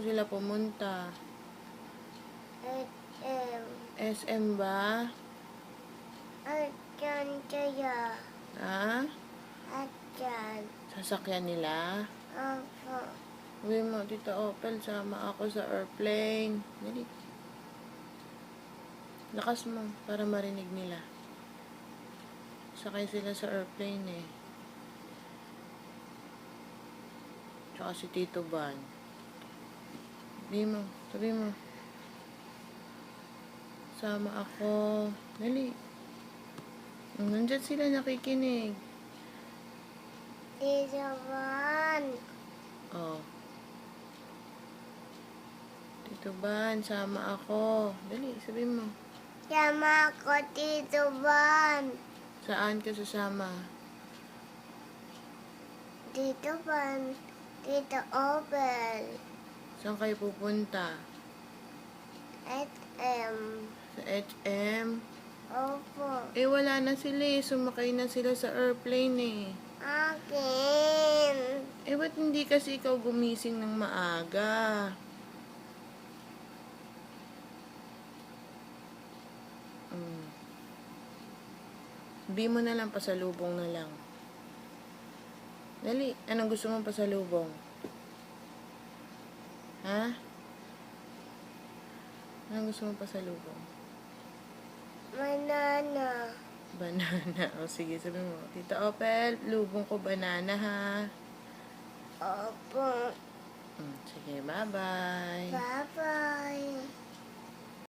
Sila pumunta? SM. SM ba? At dyan kaya. Ha? At dyan. Sasakyan nila? Opo. Uwi mo, Tita Opel, sama ako sa airplane. Dali. Lakas mo, para marinig nila. Sakay sila sa airplane eh. Tsaka si Tito Van. Sabi mo, sabi mo. Sama ako. Dali. Nandyan sila nakikinig. Tito Van. Oh. Tito Van, sama ako. Dali, sabi mo. Sama ko, Tito Van. Saan ka sasama? Tito Van. Tito Opel. Saan kayo pupunta? SM. Sa HM? Opo. Eh, wala na sila eh. Sumakay na sila sa airplane eh. Akin. Eh, ba't hindi kasi ikaw gumising ng maaga? Mm. Sabi mo na lang, pasalubong na lang. Dali, anong gusto mong pasalubong? Ha? Anong gusto mong pasalubong? Banana. Banana. O sige, sabi mo. Tita Opel, lubong ko banana ha. Opo. Mm, sige, bye-bye. Bye-bye.